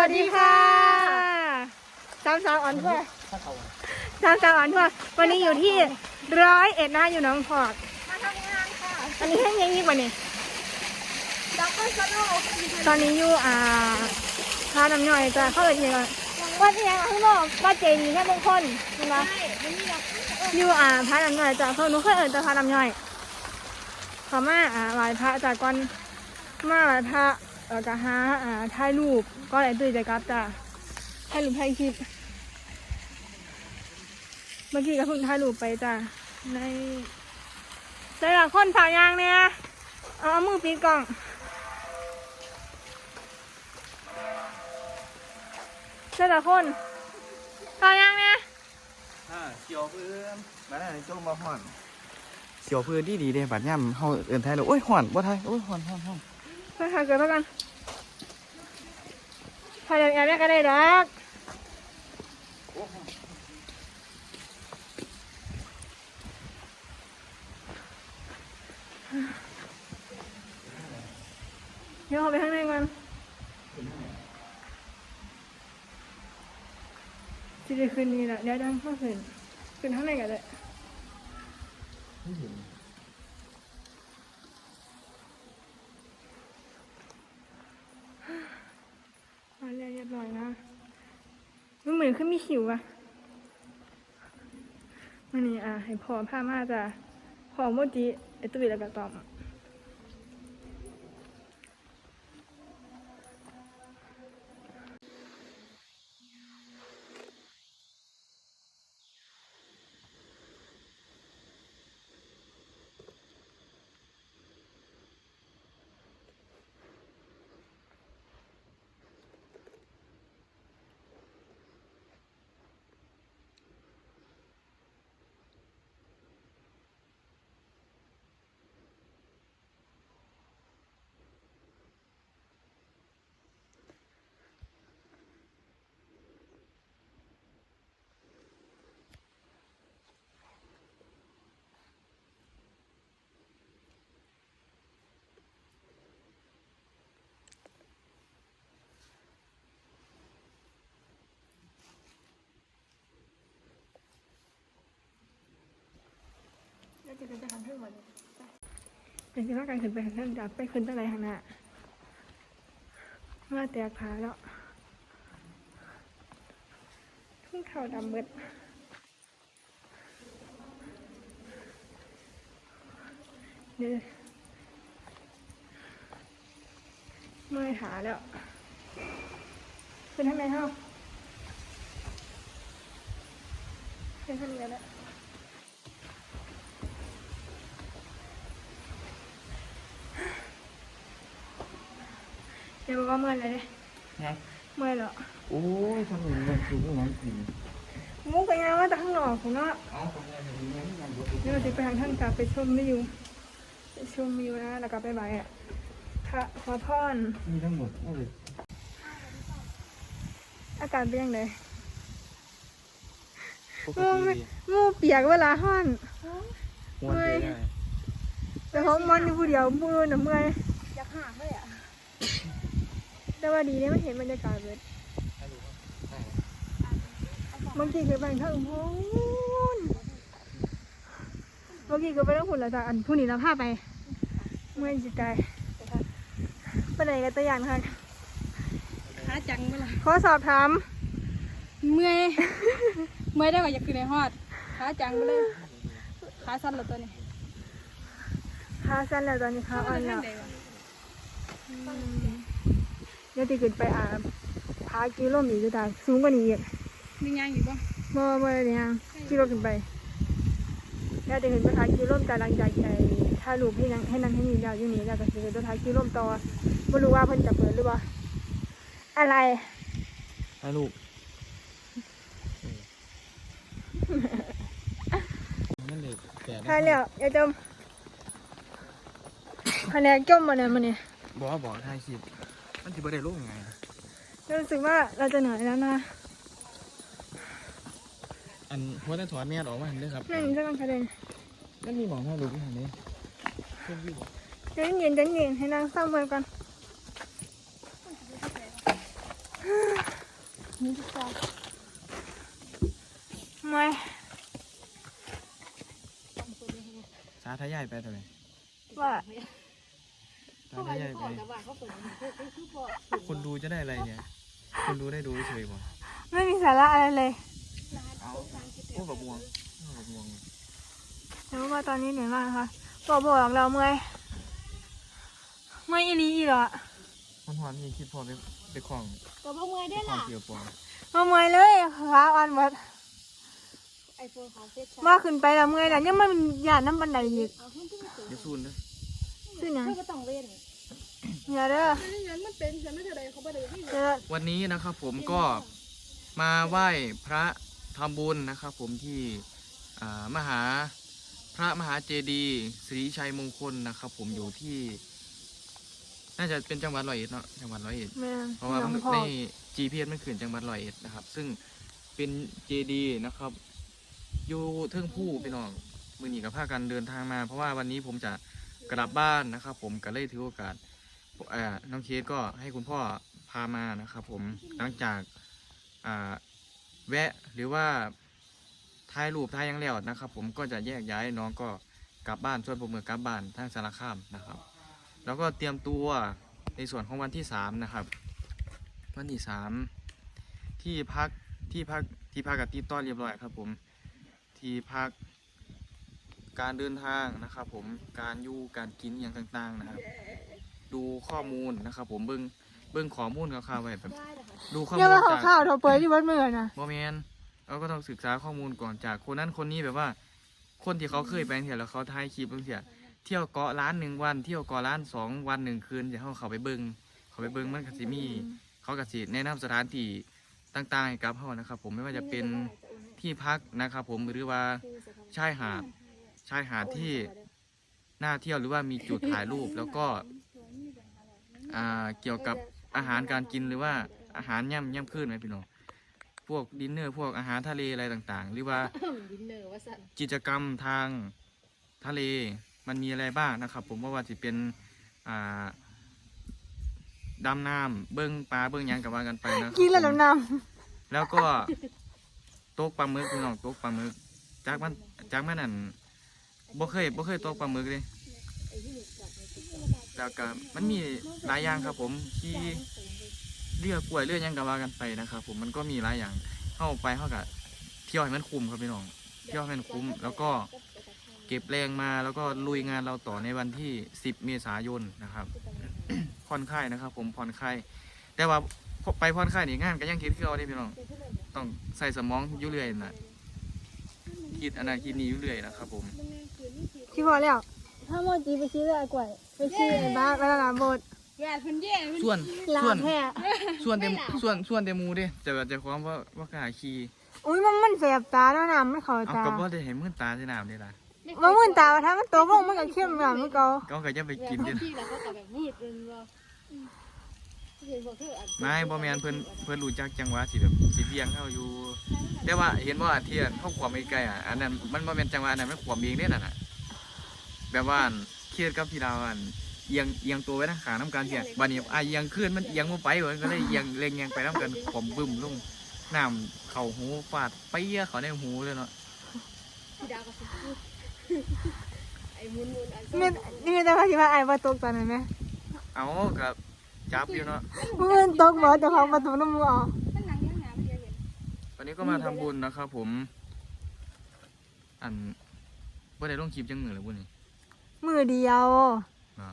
วัสดีค่ะสามสาวอ่อนทั่วสามสาวอ่อนทั่ววันนี้อยู่ที่ร้อยเอ็ดนะอยู่หน้องพอกมาทำงานค่ะอันนี้ให้ยังยิ่งกว่านี้ด็อกเตอร์สโลว์ตอนนี้อยู่อ่าพาน้ำย่อยจะเข้าเลยยังไงวัดยังข้างนอกวัดเจดีย์แค่มงคลใช่ไหมใช่ไม่มีหรอกอยู่อ่าพระน้ำย่อยจะเขาหนูเคยเอิญจะพระน้ำย่อยเขามาอ่าไหว้พระจากก่อนมาไหว้พระ เออกะหาอ่าถ่ายรูปก็ไหลตื่นใจกลับจ้ะถ่ายรูปถ่ายคลิป เมื่อกี้ก็เพิ่งถ่ายรูปไปจ้ะในแต่ละคนฝากยางเนี่ยเอาเอมือปิดกล่องแต่ละคนฝากยางเนี่ยอ่าเขียวพื้นมาได้โจ้มาห่อนเขียวพื้นดีดีเด้บัดย่ำเฮาเอิ้นไทยแล้วโอ้ยห่อนบ่ไทยโอ้ยห่อนห่อนห่อน ไปหาเกิดแล้วกันพายแอบแอบก็ได้ดอกเดี๋ยวเอาไปข้างในมันจะได้คืนนี้แหละเดี๋ยวดังข้าคืนคืนข้างในกันเลยมาเรียบเรียบร้อยนะมั นเหมือนขึ้นมีขิวอะมันนี่อะให้พอผ้ามาจะพอโมจิไอตุ้ยแล้วก็ตอม จะเป็นจะทำเพื่อหมดเลยเป็นที่ว่าการขึ้นไปข้างหน้าจะไปขึ้นตั้งไหนข้างหน้ามาแตกขาแล้วทุ่งเขาดำเบิดเดี๋ยวเมื่อยขาแล้วเป็นทางไหนเฮาเป็นทางนี้แล้ว เดี๋ยวบอกว่าเมื่อยเลยเด้นะเมื่อยแล้วโอ้ยทำอย่างนี้คือผู้นั้นกินมุกไปงานว่าแต่ข้างนอกผมเนาะเอาคนนี้อย่างนี้ยังบ่เดี๋ยวเราจะไปทางท่านกลับไปชมวิวไปชมวิวนะแล้วก็ไปไหว้อะพระขอพรมีทั้งหมดนั่นเลยอากาศเป็นยังไงปกมูติไม่ดีมูเปียกเวลาห้อนม่วนเลยได้แต่เขามันอยู่ผู้เดียวมูนน่ะเมื่อยอยากหาเลยอะ แต่ว่าดีเนี่ยไม่เห็นบรรยากาศเลยเมื่อกี้คือไปทางพูนเมื่อกี้คือไปทางหุ่นแล้วจ้ะอันผู้นี้เราพาไป เมื่อยจิตใจไปไหนกันตัวอย่างค่ะหาจังเมื่อไหร่ขอสอบถาม เมื่อยเมื่อยได้กว่าอยากขึ้นในฮอดหาจังไปเลยขาสั้นเหรอตัวนี้ขาสั้นแล้วตอนนี้ขาอ่อนแล้ว เดี๋ยวเดี๋ยวที่ขึ้นไปอ่าพากิโลมอีกจ้ะสูงกว่านี้อีกมีงานอยู่ปะเมื่อเมื่อเนี่ยขี่รถขึ้นไปเดี๋ยวจะขึ้นไปพากิโลมแต่หลังจากไอ้ถ่ายรูปให้นั่งให้นั่งให้นี่แล้วอยู่นี่แล้วก็จะไปพากิโลมต่อไม่รู้ว่าเพิ่นจะเปิดหรือเปล่าอะไรให้ลูกนั่นเลยแต่ถ่ายแล้วอย่าจมคะแนนจมมาเนี่ยมันเนี่ยบอกว่าบอกถ่ายคลิป มันจะบ่ได้ลงไงรู้สึกว่าเราจะเหนื่อยแล้วนะอันหัวแต่ถอดแมสออกมาเห็นเด้อครับนั่งสักกันคะแนนมันมีหมองให้ลูกที่เห็นนี้เพิ่นวิวเย็นเย็นเย็นเย็นให้นางเศร้าเมื่อก่อนนี่ทุกคนไม่สาทายายไปตัวไหนว่า สาทายายไปคนดูจะได้อะไรเนี่ย คนดูได้ดูเฉยๆบ่ไม่มีสาระอะไรเลยเอาโอ้แบบม่วงโอ้แบบม่วงแต่ว่าตอนนี้เหนื่อยมากนะคะบอกบอกเราเมื่อยเมื่อยอีหลีอีหรอมันหอนมีคิดพอไปไปคล้องก็บ่เมื่อยไปได้คล้องล่ะเกี่ยวปองมาเมื่อยเลยขาอ่อนหมดไอโฟนของเซ็ตว่าขึ้นไปแล้วเมื่อยแล้วยังมันหยาดน้ำบันไดอีกเอาขึ้นขึ้นสูงเดี๋ยวซูนเด้อซึ่งยังเพื่อก็ต้องเว้น อย่าเด้อไม่งั้นมันเป็นฉันไม่เท่าใดเขาบ่ได้ที่เด้อวันนี้นะครับผมก็มาไหว้พระทำบุญนะครับผมที่อ่ามหาพระมหาเจดีย์ศรีชัยมงคลนะครับผมอยู่ที่ น่าจะเป็นจังหวัดร้อยเอ็ดเนาะจังหวัดร้อยเอ็ด แม่เพราะว่าน้องมันพ่อใน GPS มันขึ้นจังหวัดร้อยเอ็ดนะครับ ซึ่งเป็นเจดีย์นะครับ อยู่เทิงผู้พี่น้องมือหนีกับพากันเดินทางมา เพราะว่าวันนี้ผมจะกลับบ้านนะครับ ผมก็เลยถือโอกาสเอ่อ น้องเคสก็ให้คุณพ่อพามานะครับ ผมหลังจากแวะหรือว่าถ่ายรูปถ่ายยังแล้วนะครับ ผมก็จะแยกย้ายน้องก็กลับบ้านส่วนผมเมือกลับบ้านทางสารคามนะครับ แล้วก็เตรียมตัวในส่วนของวันที่สามนะครับ วันที่สามที่พักที่พักที่พักกับที่ต้อนเรียบร้อยครับ ผมที่พักการเดินทางนะครับ ผมการอยู่การกินอย่างต่าง ๆ นะครับ ดูข้อมูลนะครับผมเบิ้งเบิ้งข้อมูลคร่าวๆไว้แบบดูข้ออย่ามูลมาข่าวจากข่าวเถอะเปิดที่วัดเมื่อยนะโมเมนเราก็ต้องศึกษาข้อมูลก่อนจากคนนั้นคนนี้แบบว่า คนที่เขาเคยไปเที่ยวแล้วเขาถ่ายคลิปบางทีเที่ยวเกาะล้านหนึ่งวัน เที่ยวเกาะล้านสองวันหนึ่งคืนจะเขาเขาไปเบิ้งเขาไปเบิ้งมันก็สิมี เขาก็สิแนะนำสถานที่ต่างๆให้กับเขานะครับ ผมไม่ว่าจะเป็นที่พักนะครับ ผมหรือว่าชายหาดชายหาดที่น่าเที่ยวหรือว่ามีจุดถ่ายรูปแล้วก็ อ่าเกี่ยวกับอาหารการกินหรือว่าอาหารย่ำย่ำขึ้นไหมพี่น้องพวกดินเนอร์พวกอาหารทะเลอะไรต่างๆ หรือว่าดินเนอร์ว่าสั่นกิจกรรมทางทะเลมันมีอะไรบ้างนะครับ ผมว่าว่าจะเป็นอ่าดำน้ำเบิ้งปลาเบิ้งหยังกับว่ากันไปนะครับกินแล้วผมน้แล้วก็ตกปลาหมึกพี่น้องตกปลาหมึกจากมันจากมันนั่นบ่เคยบ่เคยตกปลาหมึกเลย แล้วก็มันมีหลายอย่างครับ ผมที่เรือกล้วยเรือหยังกับว่ากันไปนะครับ ผมมันก็มีหลายอย่างเข้าไปเข้ากับเที่ยวให้มันคุ้มครับพี่น้องเที่ยวให้มันคุ้ม แล้วก็เก็บแรงมาแล้วก็ลุยงานเราต่อในวันที่ 10 เมษายนนะครับผ่อนคลายนะครับ ผมผ่อนคลายแต่ว่าไปผ่อนคลายนี่งานก็ยังคิดคือเอาได้พี่น้องต้องใส่สมองอยู่เรื่อยนะคิดอนนั้นคิดนี้อยู่เรื่อยนะครับ ผมที่พอแล้วถ้าโมจีไปชี้เลยกล้วย ไปชี้ไอ้บ้าแล้วลาบดแย่เพิ่นแย่เพิ่นส่วนลาส่วนแพ้ส่วนเต็มส่วนส่วนเต็มหมูเด้จะแบบจะความว่าว่ากล้าขี่อุ้ยมันมันแสบตาแล้วน้ำไม่เข้าเอาตากับว่าได้เห็นมืดตาใช่น้ำนี่ล่ะว่ามื่นตาถ้ามันโตวงมันก็เข้มแบบมันก็ก็ก็จะไปกินแย่กันที่แล้วก็แบบมืดเลยว่าเห็นพวกเธออันไม่บ่แม่นเพิ่นเพิ่นรู้จักจังหวะสิแบบสิเบี่ยงเฮาอยู่ แต่ว่าเห็นว่าเที่ยนเฮาขวามไกลๆอะอันนั้นมันบ่แม่นจังหวะอันนั้นมันขวามเองเด้นั่นน่ะแบบว่าอัน เครียดกับพี่ดาวอันเอียงเอียงตัวไว้นะขาน้ำการเที่ยบัดนี้อะเอียงขึ้นมันเอียงบ่ไปเว้ยก็เลยเอียงเล็งเอียงไปน้ำกันขวมบึ้มลงน้ำเข้าหูฟาดเปี้ยเข้าในหูเลยเนาะพี่ดาวก็สิพูดไอ้มุนมุนอันนี่นี่แต่ว่าคิดว่าไอ้ว่าตกตอนนั้นไหมเอากับจับอยู่เนาะมื่นตกบ่เจะของประตูน้ำมือออกมันหนังยังหนาไม่เห็นวันนี้ก็มาทำบุญนะครับผม อันบ่ได้ลงคลิปจังมือหรือบุญนี่ มือเดียวเนาะ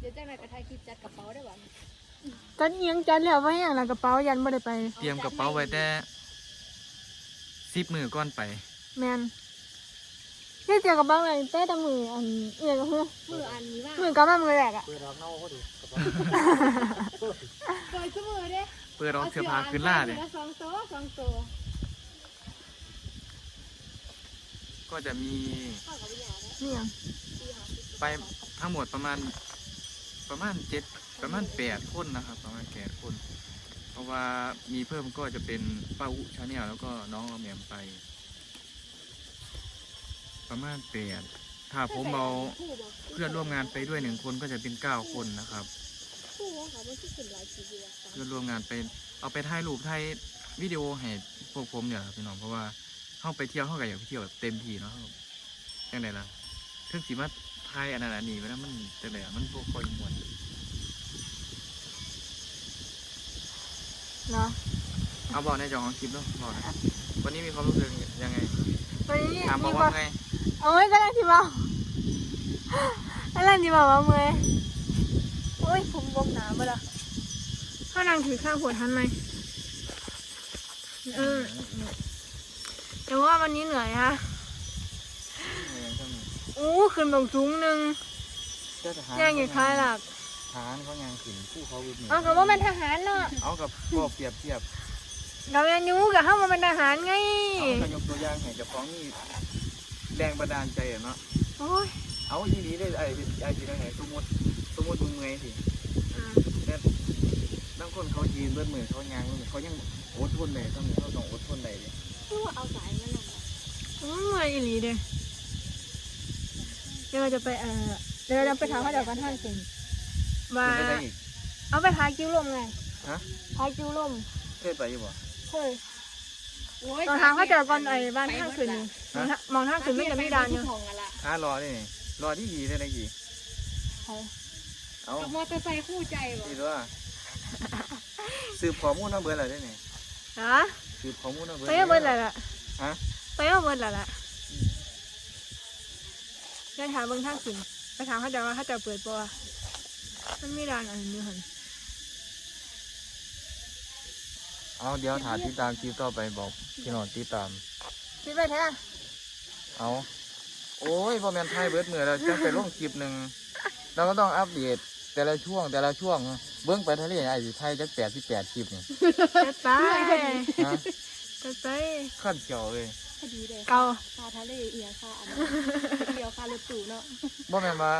เดี๋ยวจังไหนก็ถ่ายคลิปจัดกระเป๋าได้บ่จัดเอียงจัดแล้วไว้อย่างไรกระเป๋ายันไม่ได้ไป เตรียมกระเป๋าไว้แต่สิบมือก่อนไป แมนนี่เจอกระเป๋าอะไรเต้ตะมืออันเอียงก็คือมืออันนี้ว่ามือก็มามือแรกอะเปิดสมือเด้เปิดรองเสื้อผ้าขึ้นล่าเลยสองโต๊ะสองโต๊ะ ก็จะมีเข้ากับวิญญาณนี่ยังไปทั้งหมดประมาณประมาณเจ็ดประมาณแปดคนนะครับ ประมาณแปดคน เพราะว่ามีเพิ่มก็จะเป็นป้าอุชาแนลแล้วก็น้องเอาแหมมไป ประมาณแปดถ้าผมเอาเพื่อนร่วมงานไปด้วยหนึ่งคนก็จะเป็นเก้าคนนะครับคู่ของเขามันคือขึ้นหลายชีวิตเพื่อนร่วมงานไปเอาไปถ่ายรูปถ่ายวิดีโอให้พวกผมเนี่ยครับพี่น้องเพราะว่า เข้าไปเที่ยวเข้ากับอยากไปเที่ยวแบบเต็มที่เนาะครับยังไงล่ะถึงสีมาถ่ายอันนั้นอันนี้ไปแล้วมันจังไดอะมันบ่ค่อยม่วนเนาะเอาบอกในจอของคลิปเนาะบอกนะวันนี้มีความรู้สึกยังไงวันนี้ถามบอมีกบอว่าไงโอ้ยก็ได้ที่บอกก็ได้ที่บอกว่าเมื่อยโอ้ยผมบมหนาไปละข้าวนางถือข้าวหัวทันไหมเออ แต่ว่าวันนี้เหนื่อยฮะอู้ขึ้นบงสูงหนึ่งย่างอยู่ท้ายหลักฐานเขายังขึ้นผู้เขาบุญเอากับว่าเป็นทหารเนาะเอากับพ่อเปรียบเทียบกับแมนยูกับเข้ามาเป็นทหารไงเอาก็ยกตัวอย่างให้เจ้าของนี่แรงบันดาลใจอะเนาะโอ้ยเอาอีนี้ได้ไอ้ไอ้ที่ไหนสมมติสมมติมึงเมื่อยสิ อ่าเนี่ยบางคนเขายืนเบิ้มือเขายางเบิ้มือเขายังอดทนเลยต้องเขาต้องอดทนเลยดิอืมเมื่อยอีหลีเด้เดี๋ยวเราจะไปเอ่อเดี๋ยวเราจะไปถามเขาเดี๋ยวกันท่านสิว่าขึ้นได้อีกเอาไปพายกิ้วลมไงฮะพายกิ้วลมเคยไปอยู่บ่เฮ้ยโอ้ยตอนทางเขาเจอก่อนไอ้บ้านข้างคืนนี่มองทางมองทางคืนไม่จะมีดานอยู่ของอะล่ะอ่ารอได้นี่รอที่ดีได้ไหนกี่ใช่เอากับมอเตอร์ไซค์คู่ใจบ่ดีด้วย สืบข้อมูลมาเบิดอะไรได้นี่ฮะสืบข้อมูลมาเบิดไปเอาเบิร์ดอะไรล่ะฮะไปเอาเบิร์ดอะไรล่ะเดี๋ยวถามเบิ่งทางคืนไปถามเขาเจะว่าเขาเจะเปิดปะวะมันมีดานอันนี้หันเอาเดี๋ยวถามติดตามคลิปต่อไปบอกพี่น้องติดตาม คิดไปแท้เอาโอ้ยพอแมนไทยเบิดมือเราจะไปลงคลิปหนึ่งเราก็ต้องอัปเดต แต่ละช่วงแต่ละช่วง เบื้องไปทะเลไอ้สิไทยจะแปดสิบแปดคลิปนี่จะไปฮะจะไปขั้นเกี่ยวเลยพอดีเลยเกาคาทะเลเอียคาอันเดียวคารถตู่เนาะบ่แม่นว่า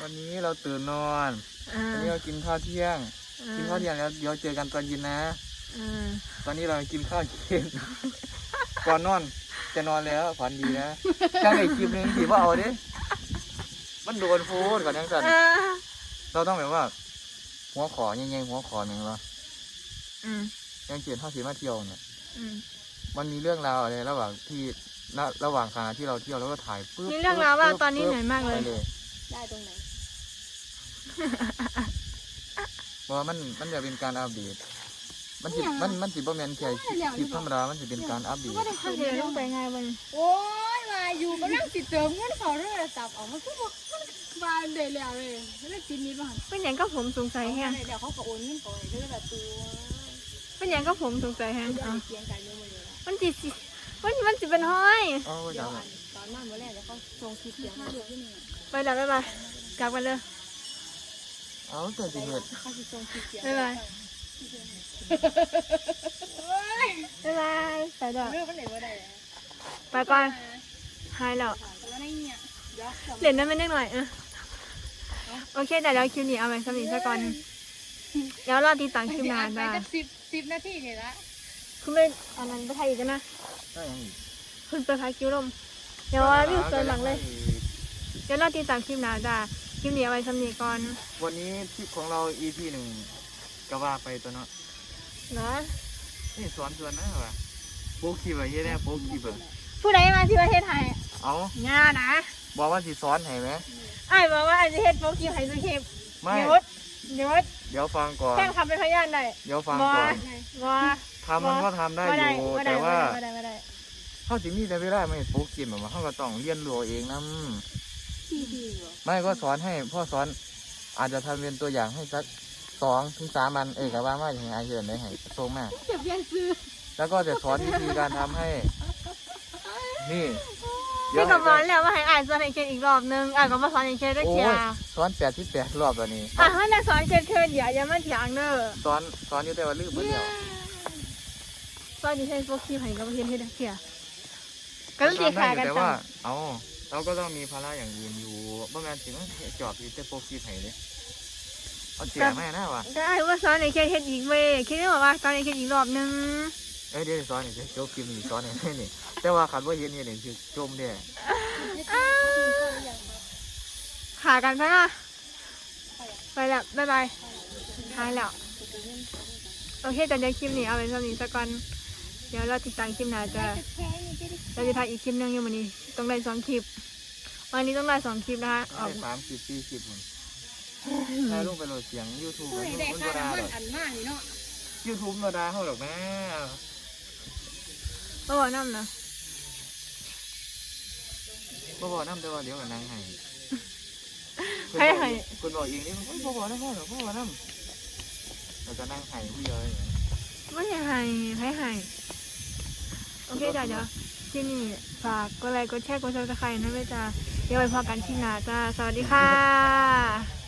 วันนี้เราตื่นนอนอ่าวันนี้เรากินข้าวเที่ยงอ่ากินข้าวเที่ยงแล้วเดี๋ยวเจอกันตอนเย็นนะอ่าตอนนี้เรากินข้าวเย็นก่อนนอนจะนอนแล้วฝันดีนะจ้างอีกคลิปหนึ่งที่ว่าเอาดิมันโดนโพดก่อนยังสันอ่า เราต้องแบบว่า หัวขอแง่ๆหัวขอหนึ่งเหรออืมยังเขียนท่าสีมาเที่ยวเนี่ยอืมมันมีเรื่องราวอะไรระหว่างที่ณระหว่างขณะที่เราเที่ยวแล้วก็ถ่ายปึ๊บมีเรื่องราวว่าปึ๊บตอนนี้ปึ๊บเหนื่อยมากเลย ไปเลยได้ตรงไหน เพราะว่ามันมันจะเป็นการอัปเดต มันสิมันมันสิบ่แม่นแค่คลิปธรรมดามันสิเป็นการอัปเดตถ้าเดี๋ยวลงไปไงวันโอ้ยมาอยู่กำลังติดเติมเงินเขาโทรศัพท์เอามันก็บอกมัน มาเดี๋ยวแล้วเลยแล้วกินนี้บ้างเป็นอย่างก็ผมสงสัยแฮงเดี๋ยวเขาก็โอนเงินก่อนเรื่องแบบตัวเป็นอย่างก็ผมสงสัยแฮงเดี๋ยวอะเสียงใจเรื่องมันเลยนะมันจิสิมันมันจิเป็นห้อยอ๋อเดี๋ยจัวงอ่านตอนนั่งเมื่อแรกเดี๋ยวเขาส่งคลิปเสียงมาดูที่นี่ไปแล้วบ๊ายบายกลับกันเลยเอาแต่สิเฮ็ดเขาจะส่งคลิปเสียงบ๊ายบายบ๊ายบายไปแล้วเรื่องมันไหนว่าได้ไปก่อนหายแล้วแล้วในเนี่ยเดี๋ยวเหรียญนั้นไม่ได้หน่อยอะ โอเคแต่แล้วคลิปนี้เอาไว้สำหรับซะก่อนเดี๋ยวรอติดตามคลิปหน้าไปจ้าจะสิบสิบนาทีเนี่ยละคุณไปอันนั้นไปไทยอีกกันนะได้ยังอีกคุณไปพายกิ้วลมเดี๋ยวว่าวิวเกินหลังเลย เดี๋ยวรอติดตามคลิปหน้าจ้าคลิปนี้เอาไว้สำหรับก่อนวันนี้คลิปของเรา EP หนึ่งก็ว่าไปตัวเนาะนะนี่สอนสวนนะว่ะโป๊กคลิปอะเฮ็ดแน่โป๊กคลิปอะผู้ใดมาที่ประเทศไทย เอางานะบอกว่าสิสอนให้ไหมไอ้ายบอกว่าไอ้จะเฮ็ดโปรกิวให้สุคลิปไม่เดี๋ยวเดี๋ยวเดี๋ยวฟังก่อน แค่คำเป็นพยานได้เดี๋ยวฟังบ่ก่อนว่าทำมันก็ทำได้บ่อยู่บ่แต่ว่าบ่ได้บ่ได้เขาสิมีแต่เวลาไม่โป๊กคลิปแบบว่าเขาก็ต้องเรียนรู้เอาเองนะที่ดีเหรอไม่ก็สอนให้พ่อสอนอาจจะทำเป็นตัวอย่างให้สักสองถึงสามวันเออกับว่าว่าอย่างไรเชิญได้ให้โซมาก จะเปลี่ยนซื้อแล้วก็จะสอนวิธีการทำให้ นี่เดี๋ พี่ยวก็บอกแล้วว่าให้อ่านสอนให้เคนอีกรอบนึงอ่านก็มาสอนให้เคนได้โอ้เทียยสอนแปดที่แปดรอบแล้วนี่อะถ้าจะสอนเคนเคนอย่าอย่ามาเถียงเด้อสอนสอนอยู่แต่ว่าลืมหมดแล้วสอนอยู่เช่นโปรกิวให้ก็บ่เห็นเฮ็ดเทียก็ต้องเสียทำได้ขาอยู่กันแต่จัว่างเอาเราก็ต้องมีภาระอย่างอื่นอยู่บางงานถึงจอบอยู่แต่โปรกีไห้เลยเอาเสียแม่นะวะได้ว่าสอนให้เคนเฮ็ดอีกเว้ยเคนได้บอกว่าสอนให้เคนอีกรอบนึง เอ้ยเดี๋ยวสอนนี่จะโจบกิมนี่สอนนี่นี่ แต่ว่าขันว่าเห็นนี่นี่คือจมเนี่ยขากันไปละไปแล้วบ๊ายบายหายแล้ว โอเคจ้ะเดี๋ยวคลิปนี้เอาไว้เท่านี้สักก่อน เดี๋ยวเราติดตามคลิปหน้าจะเราจะถ่ายอีกคลิปหนึงอยู่วันนี้ ต้องได้สองคลิป วันนี้ต้องได้สองคลิปนะคะออกสามสิบสี่สิบคนถ่ายลงไปโหลดเสียงยูทูบผู้มันนี่ได้มันค่าบ่ได้น้ำหมัรนอกอันมากนี่เนาะยูทูบบ่ได้เขาหรอกแม่ ก็บอกน้ำนะบ่บอกน้ำแต่ว่าเดี๋ยวกับนางให้ให้ให้คุณบอกเองนี่มันบ่บอกน้ำพ่อหรอกบ่บอกน้ำเราจะนั่งให้ผู้เดียวเลยไม่ใช่ให้ให้ให้โอเคจ้ะเดี๋ยวคลิปนี้ฝากกดไลค์กดแชร์กดซับสไครต์นะเว้ยจ้าเดี๋ยวไปพอกันที่หน้าจ้าสวัสดีค่ะ